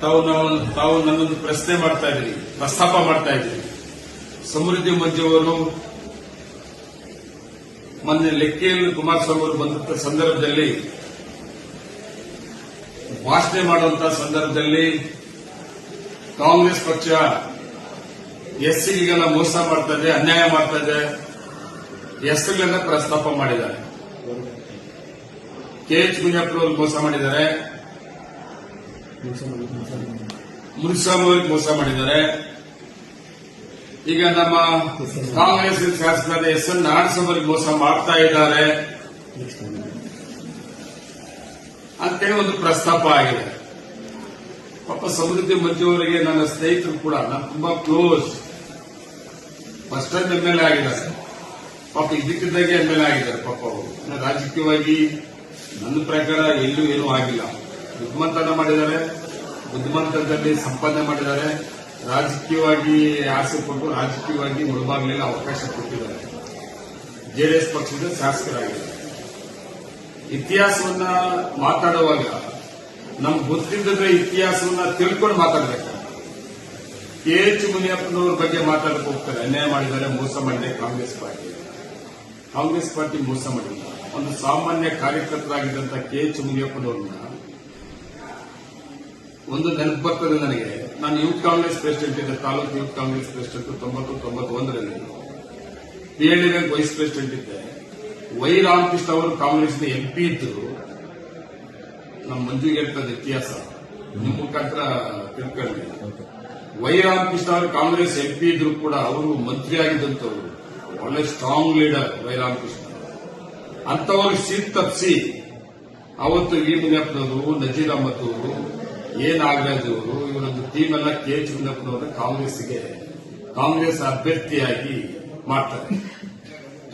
ತಾವು ನಾವು, ತಾವು ನನ್ನೊಂದು ಪ್ರಶ್ನೆ ಮಾಡ್ತಾ ಇದ್ರಿ ಪ್ರಸ್ತಾಪ ಮಾಡ್ತಾ ಇದ್ರಿ ಸಮೃದ್ಧಿ ಮಧ್ಯವರು ಮೊನ್ನೆ ಲೆಕ್ಕೆಯಲ್ಲಿ ಕುಮಾರಸ್ವಾಮಿ ಅವರು ಬಂದಂತ ಸಂದರ್ಭದಲ್ಲಿ, ಭಾಷಣ ಮಾಡುವಂತ ಸಂದರ್ಭದಲ್ಲಿ ಕಾಂಗ್ರೆಸ್ ಪಕ್ಷ ಎಸ್ಸಿಗೆಲ್ಲ ಮೋಸ ಮಾಡ್ತಾ ಇದೆ, ಅನ್ಯಾಯ ಮಾಡ್ತಾ ಇದೆ ಎಸ್ಸಿಗಳನ್ನ ಪ್ರಸ್ತಾಪ ಮಾಡಿದ್ದಾರೆ. ಕೆ ಎಚ್ ಮುನಿಯಪ್ಪನವರು ಮೋಸ ಮಾಡಿದ್ದಾರೆ. ಮುನಿಸ್ವಾಮಿ ಮೋಸ ಮಾಡಿದ್ದಾರೆ. ಈಗ ನಮ್ಮ ಕಾಂಗ್ರೆಸ್ ಶಾಸಕರಾದ ಎಸ್ ಎನ್ ನಾಡಸ್ವಾಮಿ ಮೋಸ ಮಾಡ್ತಾ ಇದ್ದಾರೆ. ಅಂತೇಳಿ ಒಂದು ಪ್ರಸ್ತಾಪ ಆಗಿದೆ. ಪಾಪ ಸಮೃದ್ಧಿ ಮಧ್ಯವರಿಗೆ ನನ್ನ ಸ್ನೇಹಿತರು ಕೂಡ, ನಾನು ತುಂಬಾ close. First time L A ಆಗಿದ್ದಾರೆ. ಪಾಪ ಇದಕ್ಕಿದ್ದಾಗೆ ಎಂ ಎಲ್ ಎ ಆಗಿದ್ದಾರೆ ಪಾಪ ಅವರು. ರಾಜಕೀಯವಾಗಿ ನನ್ನ ಪ್ರಕಾರ ಎಲ್ಲೂ ಏನೂ ಆಗಿಲ್ಲ. ಬುದ್ಧಿಮಂತನ ಮಾಡಿದ್ದಾರೆ. ಬುದ್ಧಿಮಂತದಲ್ಲಿ ಸಂಪಾದನೆ ಮಾಡಿದ್ದಾರೆ. ರಾಜಕೀಯವಾಗಿ ಆಸೆ ಕೊಟ್ಟು ರಾಜಕೀಯವಾಗಿ ಮುಳುಬಾಗಲಿಲ್ಲ ಅವಕಾಶ ಕೊಟ್ಟಿದ್ದಾರೆ. ಜೆಡಿಎಸ್ ಪಕ್ಷದ ಶಾಸಕರಾಗಿದ್ದಾರೆ. ಇತಿಹಾಸವನ್ನ ಮಾತಾಡುವಾಗ ನಮ್ಗೆ ಗೊತ್ತಿದ್ದರೆ ಇತಿಹಾಸವನ್ನ ತಿಳ್ಕೊಂಡು ಮಾತಾಡಬೇಕು. ಕೆ ಎಚ್ ಮುನಿಯಪ್ಪನವ್ರ ಬಗ್ಗೆ ಮಾತಾಡಕ್ಕೆ ಹೋಗ್ತಾರೆ. ಅನ್ಯಾಯ ಮಾಡಿದ್ದಾರೆ, ಮೋಸ ಮಾಡಿದೆ ಕಾಂಗ್ರೆಸ್ ಪಾರ್ಟಿ. ಕಾಂಗ್ರೆಸ್ ಪಾರ್ಟಿ ಮೋಸ ಮಾಡಿಲ್ಲ ಒಂದು ಸಾಮಾನ್ಯ ಕಾರ್ಯಕರ್ತರಾಗಿದ್ದಂತ ಕೆ ಎಚ್ ಮುನಿಯಪ್ಪನವ್ರನ್ನ ಒಂದು ನೆನಪು ಬರ್ತದೆ ನನಗೆ ನಾನು ಯೂತ್ ಕಾಂಗ್ರೆಸ್ ಪ್ರೆಸಿಡೆಂಟ್ ಇದ್ದೆ, ತಾಲೂಕು ಯೂತ್ ಕಾಂಗ್ರೆಸ್ ಪ್ರೆಸಿಡೆಂಟ್ ತೊಂಬತ್ತು, ತೊಂಬತ್ತೊಂದರಲ್ಲಿ. ಪಿಎಲ್ಡಿ ಬ್ಯಾಂಕ್ ವೈಸ್ ಪ್ರೆಸಿಡೆಂಟ್ ಇದ್ದೆ. ವೈ ರಾಮಕೃಷ್ಣ ಅವರು ಕಾಂಗ್ರೆಸ್ನ ಎಂಪಿ ಇದ್ದರು ನಮ್ಮ ಮಂಜುಗೆ ಇರ್ತದೆ ಇತಿಹಾಸ. ನಿಮ್ಮ ಮುಖಾಂತರ ತಿಳ್ಕೊಳ್ಳಿ. ವೈ ರಾಮಕೃಷ್ಣ ಅವರು ಕಾಂಗ್ರೆಸ್ ಎಂಪಿ ಇದ್ರು ಕೂಡ ಅವರು ಮಂತ್ರಿ ಆಗಿದ್ದಂಥವ್ರು ಒಳ್ಳೆ ಸ್ಟ್ರಾಂಗ್ ಲೀಡರ್ ವೈ ರಾಮಕೃಷ್ಣ. ಅಂತವರು ಸೀಟ್ ತಪ್ಪಿಸಿ ಅವತ್ತು ವಿ ಮುನಿಯಪ್ಪನವರು ನಜೀರ್ ಅಹಮದ್ ಅವರು ಎ ನಾಗರಾಜ್ ಇವರೊಂದು ಟೀಮ್ ಎಲ್ಲ ಕೆ ಎಚ್ ಮುನಿಯಪ್ಪನವರು ಕಾಂಗ್ರೆಸ್ಗೆ ಕಾಂಗ್ರೆಸ್ ಅಭ್ಯರ್ಥಿಯಾಗಿ ಮಾಡ್ತಾರೆ.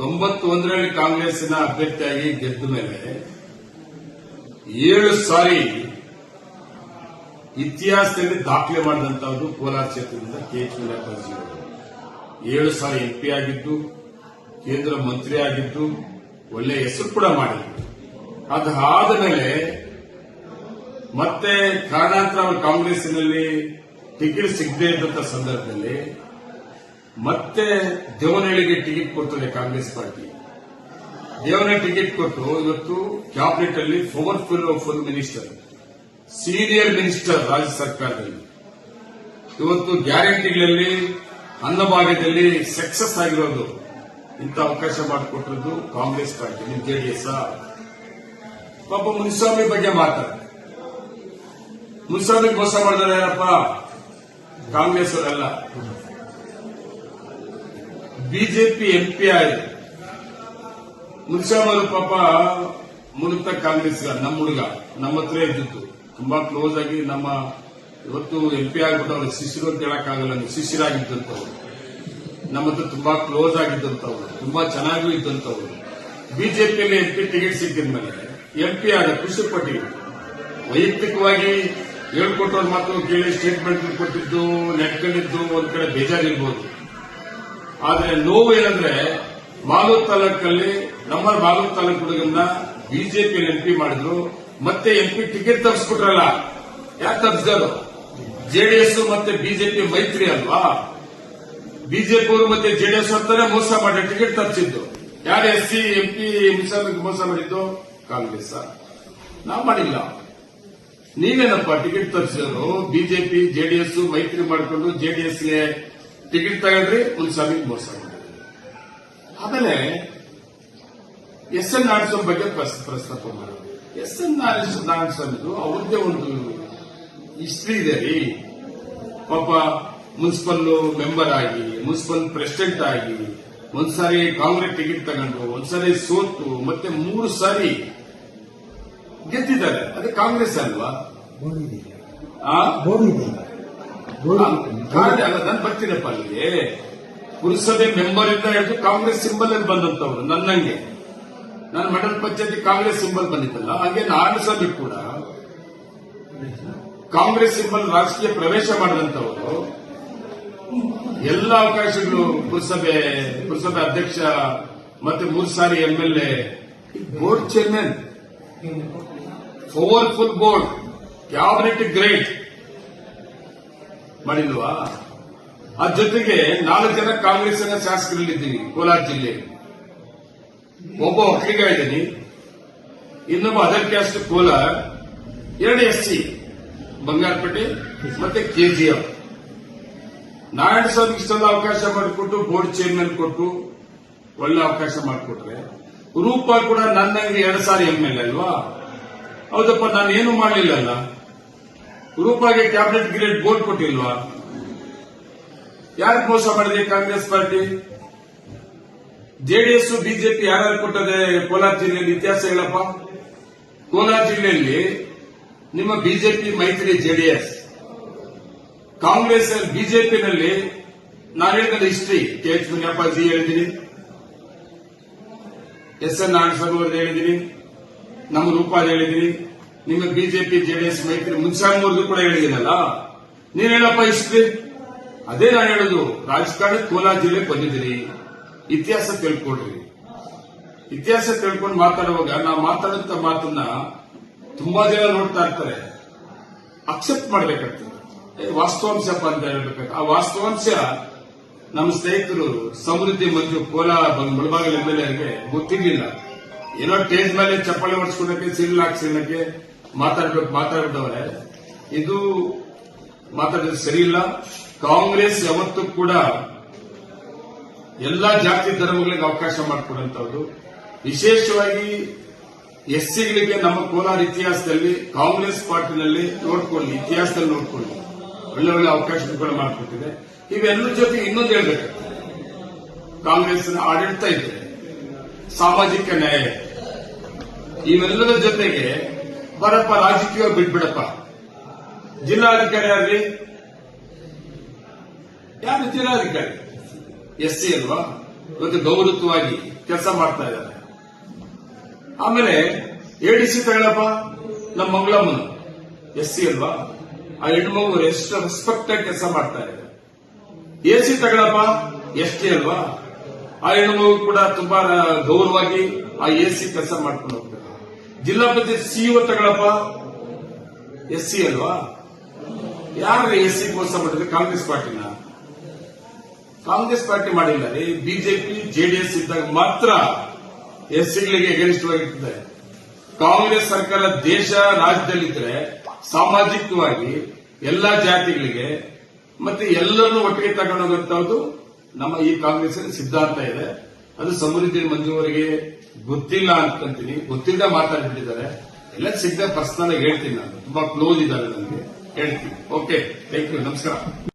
ತೊಂಬತ್ತೊಂದರಲ್ಲಿ ಕಾಂಗ್ರೆಸ್ನ ಅಭ್ಯರ್ಥಿಯಾಗಿ ಗೆದ್ದ ಮೇಲೆ ಏಳು ಸಾರಿ ಇತಿಹಾಸದಲ್ಲಿ ದಾಖಲೆ ಮಾಡಿದಂತಹದ್ದು ಕೋಲಾರ ಕ್ಷೇತ್ರದಿಂದ ಕೆ ಎಚ್ ಮುನಿಯಪ್ಪನವರು ಏಳು ಸಾರಿ ಎಂಪಿ ಆಗಿದ್ದು, ಕೇಂದ್ರ ಮಂತ್ರಿ ಆಗಿದ್ದು ಒಳ್ಳೆ ಹೆಸರು ಕೂಡ ಮಾಡಿ ಅದಾದ ಮೇಲೆ ಮತ್ತೆ ಕಾರಣಾಂತರ ಅವರು ಕಾಂಗ್ರೆಸ್ನಲ್ಲಿ ಟಿಕೆಟ್ ಸಿಗದೇ ಇದ್ದಂತ ಸಂದರ್ಭದಲ್ಲಿ ಮತ್ತೆ ದೇವನಹಳ್ಳಿಗೆ ಟಿಕೆಟ್ ಕೊಡ್ತದೆ ಕಾಂಗ್ರೆಸ್ ಪಾರ್ಟಿ. ದೇವನಹಳ್ಳಿ ಟಿಕೆಟ್ ಕೊಟ್ಟು ಇವತ್ತು ಕ್ಯಾಬಿನೆಟ್ ಅಲ್ಲಿ powerful full minister senior minister ರಾಜ್ಯ ಸರ್ಕಾರದಲ್ಲಿ. ಇವತ್ತು ಗ್ಯಾರಂಟಿಗಳಲ್ಲಿ ಅನ್ನಭಾಗ್ಯದಲ್ಲಿ ಸಕ್ಸಸ್ ಆಗಿರೋದು ಇಂಥ ಅವಕಾಶ ಮಾಡಿಕೊಟ್ಟಿರೋದು ಕಾಂಗ್ರೆಸ್ ಪಾರ್ಟಿ, ನಿಮ್ ಜೆಡಿಎಸ್ ಪಾಪ ಮುನಿಸ್ವಾಮಿ ಬಗ್ಗೆ ಮಾತಾಡ. ಮುನಿಸ್ವಾಮಿ ಮೋಸ ಮಾಡಿದಾರೆ ಯಾರಪ್ಪ? ಕಾಂಗ್ರೆಸ್ ಅವರೆಲ್ಲ ಬಿಜೆಪಿ ಎಂಪಿ ಆಯ್ತು ಮುನಿಸ್ವಾಮಿ ಅವರು ಪಾಪ ಮುನುಕ್ತ ಕಾಂಗ್ರೆಸ್ ನಮ್ಮ ಹುಡುಗ, ನಮ್ಮ ಹತ್ರ ಇದ್ದಿತ್ತು ತುಂಬಾ ಕ್ಲೋಸ್ ಆಗಿ ನಮ್ಮ ಇವತ್ತು ಎಂಪಿ ಆಗ್ಬಿಟ್ಟು ಅವ್ರ ಶಿಶಿರು ಅಂತ ಹೇಳಕ್ಕಾಗಲ್ಲ, ನೀವು ಶಿಶಿರಾಗಿದ್ದಂಥವ್ರು ನಮ್ಮ ಹತ್ರ ತುಂಬಾ ಕ್ಲೋಸ್ ಆಗಿದ್ದಂಥವ್ರು, ತುಂಬಾ ಚೆನ್ನಾಗೂ ಇದ್ದಂಥವ್ರು. ಬಿಜೆಪಿಯಲ್ಲಿ ಎಂಪಿ ಟಿಕೆಟ್ ಸಿಕ್ಕಿದ ಮೇಲೆ ಎಂಪಿ ಆದ ಖುಷಿ ಪಟ್ಟಿದ್ರು ವೈಯಕ್ತಿಕವಾಗಿ ಹೇಳ್ಕೊಟ್ಟವ್ರ ಮಾತು ಕೇಳಿ ಸ್ಟೇಟ್ಮೆಂಟ್ ಕೊಟ್ಟಿದ್ದು, ನೆಟ್ಕೊಂಡಿದ್ದು, ಒಂದ್ ಕಡೆ ಬೇಜಾರಿರ್ಬೋದು. ಆದ್ರೆ ನೋವು ಏನಂದ್ರೆ, ಮಾಲೂರ್ ತಾಲೂಕಲ್ಲಿ, ನಮ್ಮ ಮಾಲೂರು ತಾಲೂಕು ಹುಡುಗನ್ನ ಬಿಜೆಪಿ ಎಂಪಿ ಮಾಡಿದ್ರು, ಮತ್ತೆ ಎಂಪಿ ಟಿಕೆಟ್ ತಪ್ಪಿಸ್ಬಿಟ್ರಲ್ಲ ಯಾಕೆ ತಪ್ಪಿಸಿದ್ರು ಜೆಡಿಎಸ್ ಮತ್ತೆ ಬಿಜೆಪಿ ಮೈತ್ರಿ ಅಲ್ವಾ? ಬಿಜೆಪಿ ಅವರು ಮತ್ತೆ ಜೆಡಿಎಸ್ ಅಂತಾನೆ ಮೋಸ ಮಾಡಿ ಟಿಕೆಟ್ ತರಿಸಿದ್ದು. ಯಾರು ಎಸ್ ಸಿ ಎಂಪಿ ಮೋಸ ಮಾಡಿದ್ದು? ಕಾಂಗ್ರೆಸ್. ನಾವು ಮಾಡಿಲ್ಲ. ನೀವೇನಪ್ಪ ಟಿಕೆಟ್ ತರಿಸಿದ್ರು ಬಿಜೆಪಿ, ಜೆಡಿಎಸ್ ಮೈತ್ರಿ ಮಾಡಿಕೊಂಡು ಜೆಡಿಎಸ್ಗೆ ಟಿಕೆಟ್ ತಗೊಂಡ್ರಿ ಮುನ್ಸಾಮಿಗೆ ಮೋಸ ಮಾಡಿದ್ರಿ. ಆಮೇಲೆ ಎಸ್ ಎನ್ ನಾರಾಯಣಸ್ವಾಮಿ ಬಗ್ಗೆ ಪ್ರಸ್- ಪ್ರಸ್ತಾಪ ಮಾಡಿದ್ರು ಎಸ್ ಎನ್ ನಾರಾಯಣಸ್ವಾಮಿದು ಅವ್ರದ್ದೇ ಒಂದು ಹಿಸ್ಟ್ರಿ ಇದೆ ರೀ. ಪಾಪ ಮುನ್ಸಿಪಲ್ ಮೆಂಬರ್ ಆಗಿ ಮುನ್ಸಿಪಲ್ ಪ್ರೆಸಿಡೆಂಟ್ ಆಗಿ ಒಂದ್ಸಾರಿ ಕಾಂಗ್ರೆಸ್ ಟಿಕೆಟ್ ತಗೊಂಡು ಒಂದ್ಸಾರಿ ಸೋತು ಮತ್ತೆ ಮೂರು ಸಾರಿ ಗೆದ್ದಿದ್ದಾರೆ. ಅದು ಕಾಂಗ್ರೆಸ್ ಅಲ್ವಾ? ನಾನು ಬರ್ತೀನಪ್ಪ ಅಲ್ಲಿಗೆ. ಪುರಸಭೆ ಮೆಂಬರ್ ಇಂದ ಹಿಡಿದು ಕಾಂಗ್ರೆಸ್ ಸಿಂಬಲ್ ಅಲ್ಲಿ ಬಂದಂತವ್ರು ನನ್ನಂಗೆ. ನಾನು ಮಂಡಲ ಪಂಚಾಯತಿ ಕಾಂಗ್ರೆಸ್ ಸಿಂಬಲ್ ಬಂದಿದ್ದಲ್ಲ ಹಾಗೆ ನಾರಾಯಣಸ್ವಾಮಿ ಕೂಡ ಕಾಂಗ್ರೆಸ್ ಸಿಂಬಲ್ ರಾಜಕೀಯ ಪ್ರವೇಶ ಮಾಡಿದಂತವರು. ಎಲ್ಲ ಅವಕಾಶಗಳು ಪುರಸಭೆ ಪುರಸಭೆ ಅಧ್ಯಕ್ಷ ಮತ್ತೆ ಮೂರು ಸಾರಿ MLA board chairman powerful board cabinet grade ಮಾಡಿಲ್ವಾ? ಅದ್ರ ಜೊತೆಗೆ ನಾಲ್ಕು ಜನ ಕಾಂಗ್ರೆಸ್ ಶಾಸಕರಲ್ಲಿದ್ದೀನಿ ಕೋಲಾರ ಜಿಲ್ಲೆ. ಒಬ್ಬ ಒಕ್ಕಲಿಗ ಇದ್ದೀನಿ. ಇನ್ನೊಬ್ಬ ಅದರ್ ಕ್ಯಾಸ್ಟ್ ಕೋಲಾರ. ಎರಡು ಎಸ್ ಸಿ, ಬಂಗಾರಪೇಟೆ ಮತ್ತೆ ಕೆಜಿಎಫ್ ನಾರಾಯಣ ಸ್ವಾಮಿ ಅವಕಾಶ ಮಾಡಿಕೊಟ್ಟು ಬೋರ್ಡ್ ಚೇರ್ಮನ್ ಕೊಟ್ಟು ಒಳ್ಳೆ ಅವಕಾಶ ಮಾಡಿಕೊಟ್ರೆ, ರೂಪ ಕೂಡ ನನ್ನಂಗೆ ಎರಡು ಸಾರಿ ಎಂ ಎಲ್ ಅಲ್ವಾ? ಹೌದಪ್ಪ, ನಾನು ಏನು ಮಾಡಲಿಲ್ಲಲ್ಲ? ರೂಪಾಗೆ ಕ್ಯಾಬಿನೆಟ್ ಗ್ರೇಡ್ ಬೋರ್ಡ್ ಕೊಟ್ಟಿಲ್ವಾ? ಯಾರಿಗೆ ಮೋಸ ಮಾಡಿದೆ ಕಾಂಗ್ರೆಸ್ ಪಾರ್ಟಿ? ಜೆಡಿಎಸ್ ಬಿಜೆಪಿ ಯಾರು ಕೊಟ್ಟದೆ ಕೋಲಾರ ಜಿಲ್ಲೆಯಲ್ಲಿ? ಇತಿಹಾಸ ಹೇಳಪ್ಪ. ಕೋಲಾರ ಜಿಲ್ಲೆಯಲ್ಲಿ ನಿಮ್ಮ ಬಿಜೆಪಿ ಮೈತ್ರಿ ಜೆಡಿಎಸ್ ಕಾಂಗ್ರೆಸ್ ಬಿಜೆಪಿನಲ್ಲಿ ನಾನು ಹೇಳಿದ ಹಿಸ್ಟ್ರಿ? ಕೆ ಎಚ್ ಮುನಿಯಪ್ಪಾಜಿ ಹೇಳಿದ್ದೀನಿ. ಎಸ್ ಎನ್ ನಾರಾಯಣಸ್ವಾಮಿ ಹೇಳಿದ್ದೀನಿ. ನಮ್ಮ ರೂಪಾದ ಹೇಳಿದ್ದೀನಿ. ನಿಮ್ಮ ಬಿಜೆಪಿ, ಜೆಡಿಎಸ್, ಮೈತ್ರಿ ಮುನ್ಸಾಮೂರ್ದು ಕೂಡ ಹೇಳಿದ್ದೀನಲ್ಲ? ನೀನ್ ಹೇಳಪ್ಪ ಹಿಸ್ಟ್ರಿ? ಅದೇ ನಾನು ಹೇಳೋದು. ರಾಜಕಾರಣ ಕೋಲಾರ ಜಿಲ್ಲೆ ಬಂದಿದ್ದೀರಿ ಇತಿಹಾಸ ತಿಳ್ಕೊಡ್ರಿ ಇತಿಹಾಸ ತಿಳ್ಕೊಂಡು ಮಾತಾಡುವಾಗ ನಾವು ಮಾತಾಡುವಂತ ಮಾತನ್ನ ತುಂಬಾ ಜನ ನೋಡ್ತಾ ಇರ್ತಾರೆ. ಅಕ್ಸೆಪ್ಟ್ ಮಾಡ್ಬೇಕಾಗ್ತದೆ. ಏ, ವಾಸ್ತವಾಂಶಪ್ಪ ಅಂತ ಹೇಳ್ಬೇಕಂತ ಆ ವಾಸ್ತವಾಂಶ ನಮ್ಮ ಸ್ನೇಹಿತರು ಸಮೃದ್ಧಿ ಮತ್ತು ಕೋಲಾರ ಮುಳಬಾಗಲ ಎಂ ಎಲ್ ಎಗೆ ಗೊತ್ತಿರ್ಲಿಲ್ಲ. ಏನೋ ಟೇಜ್ ಮೇಲೆ ಚಪ್ಪಾಳೆ ಹೊಡ್ಸ್ಕೊಳಕ್ಕೆ ಸಿಲ್ ಹಾಕ್ಸಿಡಕ್ಕೆ ಮಾತಾಡ್ಬೇಕು ಮಾತಾಡಿದವ್ರೆ. ಇದು ಮಾತಾಡೋದು ಸರಿಯಿಲ್ಲ ಕಾಂಗ್ರೆಸ್ ಯಾವತ್ತೂ ಕೂಡ ಎಲ್ಲಾ ಜಾತಿ ಧರ್ಮಗಳಿಗೆ ಅವಕಾಶ ಮಾಡಿಕೊಡುವಂತವ್ರು ವಿಶೇಷವಾಗಿ ಎಸ್ಸಿಗಳಿಗೆ ನಮ್ಮ ಕೋಲಾರ ಇತಿಹಾಸದಲ್ಲಿ ಕಾಂಗ್ರೆಸ್ ಪಾರ್ಟಿನಲ್ಲಿ ನೋಡ್ಕೊಳ್ಳಿ ಇತಿಹಾಸದಲ್ಲಿ ನೋಡ್ಕೊಳ್ಳಿ. ಒಳ್ಳೆ ಒಳ್ಳೆ ಅವಕಾಶಗಳು ಮಾಡಿಕೊಟ್ಟಿದೆ. ಇವೆಲ್ಲರ ಜೊತೆ ಇನ್ನೊಂದು ಹೇಳ್ಬೇಕು. ಕಾಂಗ್ರೆಸ್ ಆಡಳಿತ ಇದೆ. ಸಾಮಾಜಿಕ ನ್ಯಾಯ ಇವೆಲ್ಲರ ಜೊತೆಗೆ ಬರಪ್ಪ, ರಾಜಕೀಯ ಬಿಟ್ಬಿಡಪ್ಪ. ಜಿಲ್ಲಾಧಿಕಾರಿ ಯಾರ್ರಿ ಯಾರು ಜಿಲ್ಲಾಧಿಕಾರಿ? ಎಸ್ ಸಿ ಅಲ್ವಾ? ಇವತ್ತು ಗೌರವವಾಗಿ ಕೆಲಸ ಮಾಡ್ತಾ ಇದ್ದಾರೆ. ಆಮೇಲೆ ಎಡಿಸಿ ತಗೊಳ್ಳಪ್ಪ ನಮ್ಮ ಮಂಗಳಮ್ಮನ. ಎಸ್ ಸಿ ಅಲ್ವಾ? ಆ ಹೆಣ್ಮಗು ಎಷ್ಟು ರೆಸ್ಪೆಕ್ಟ್ ಆಗಿ ಕೆಲಸ ಮಾಡ್ತಾ ಇದೆ. ಎ ಸಿ ತಗೊಳಪ್ಪ? ಎಷ್ಟೇ ಅಲ್ವಾ? ಆ ಹೆಣ್ಮಗು ಕೂಡ ತುಂಬಾ ಗೌರವವಾಗಿ ಆ ಎ ಸಿ ಕೆಲಸ ಮಾಡ್ಕೊಂಡು ಹೋಗ್ತಾರೆ. ಜಿಲ್ಲಾ ಪಂಚಾಯತ್ ಸಿಇಒ ತಗೊಳಪ್ಪ? ಎಸ್ ಸಿ ಅಲ್ವಾ? ಯಾರ ಎಸ್ ಸಿ ಮೋಸ ಮಾಡಿದ್ರೆ ಕಾಂಗ್ರೆಸ್ ಪಾರ್ಟಿನ? ಕಾಂಗ್ರೆಸ್ ಪಾರ್ಟಿ ಮಾಡಿಲ್ಲ ರೀ. ಬಿಜೆಪಿ ಜೆಡಿಎಸ್ ಇದ್ದಾಗ ಮಾತ್ರ ಎಸ್ ಸಿಗಳಿಗೆ ಎಗರಿಷ್ಠವಾಗಿರ್ತದೆ ಕಾಂಗ್ರೆಸ್ ಸರ್ಕಾರ ದೇಶ ರಾಜ್ಯದಲ್ಲಿದ್ರೆ ಸಾಮಾಜಿಕವಾಗಿ ಎಲ್ಲ ಜಾತಿಗಳಿಗೆ ಮತ್ತೆ ಎಲ್ಲರನ್ನು ಒಟ್ಟಿಗೆ ತಗೊಂಡೋಗುವಂತಹದ್ದು ನಮ್ಮ ಈ ಕಾಂಗ್ರೆಸ್ಸಿನ ಸಿದ್ಧಾಂತ ಇದೆ. ಅದು ಸಮೃದ್ಧಿ ಮಂಜುವರಿಗೆ ಗೊತ್ತಿಲ್ಲ ಅಂತಂತೀನಿ. ಗೊತ್ತಿಲ್ಲದೆ ಮಾತಾಡ್ಬಿಟ್ಟಿದ್ದಾರೆ. ಎಲ್ಲ ಸಿದ್ಧ ಪರ್ಸನಲ್ ಆಗಿ ಹೇಳ್ತೀನಿ ನಾನು. ತುಂಬಾ ಕ್ಲೋಸ್ ಇದ್ದಾರೆ ನನಗೆ. ಹೇಳ್ತೀನಿ. ಓಕೆ ಥ್ಯಾಂಕ್ ಯು ನಮಸ್ಕಾರ.